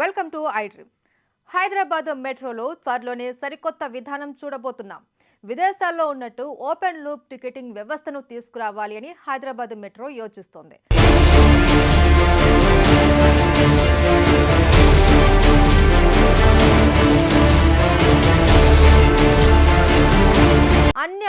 Welcome to I dream. Hyderabad మెట్రోలో త్వరలోనే సరికొత్త విధానం చూడబోతున్నాం. విదేశాల్లో ఉన్నట్టు ఓపెన్ లూప్ టికెటింగ్ వ్యవస్థను తీసుకురావాలి అని హైదరాబాద్ మెట్రో యోచిస్తోంది.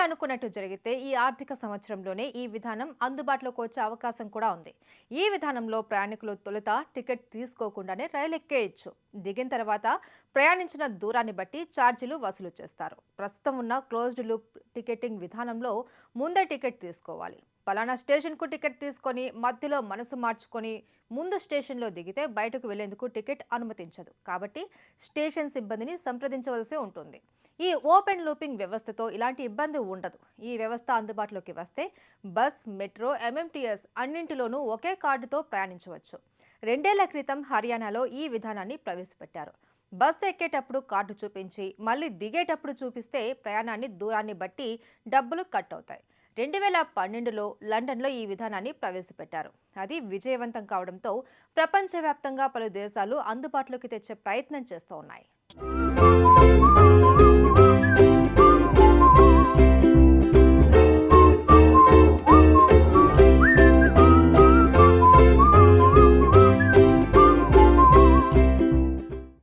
అనుకున్నట్టు జరిగితే ఈ ఆర్థిక సంవత్సరంలోనే ఈ విధానం అందుబాటులోకి వచ్చే అవకాశం కూడా ఉంది. ఈ విధానంలో ప్రయాణికులు తొలుత టికెట్ తీసుకోకుండానే రైలు ఎక్కేయచ్చు. దిగిన తర్వాత ప్రయాణించిన దూరాన్ని బట్టి ఛార్జీలు వసూలు చేస్తారు. ప్రస్తుతం ఉన్న క్లోజ్డ్ లూప్ టికెటింగ్ విధానంలో ముందే టికెట్ తీసుకోవాలి. పలానా స్టేషన్కు టికెట్ తీసుకొని మధ్యలో మనసు మార్చుకొని ముందు స్టేషన్లో దిగితే బయటకు వెళ్ళేందుకు టికెట్ అనుమతించదు. కాబట్టి స్టేషన్ సిబ్బందిని సంప్రదించవలసి ఉంటుంది. ఈ ఓపెన్ లూపింగ్ వ్యవస్థతో ఇలాంటి ఇబ్బంది ఉండదు. ఈ వ్యవస్థ అందుబాటులోకి వస్తే బస్ మెట్రో ఎంఎంటీఎస్ అన్నింటిలోనూ ఒకే కార్డుతో ప్రయాణించవచ్చు. రెండేళ్ళ క్రితం హర్యానాలో ఈ విధానాన్ని ప్రవేశపెట్టారు. బస్సు ఎక్కేటప్పుడు కార్డు చూపించి మళ్ళీ దిగేటప్పుడు చూపిస్తే ప్రయాణాన్ని దూరాన్ని బట్టి డబ్బులు కట్ అవుతాయి. రెండు వేల పన్నెండులో లండన్లో ఈ విధానాన్ని ప్రవేశపెట్టారు. అది విజయవంతం కావడంతో ప్రపంచవ్యాప్తంగా పలు దేశాలు అందుబాటులోకి తెచ్చే ప్రయత్నం చేస్తూ ఉన్నాయి.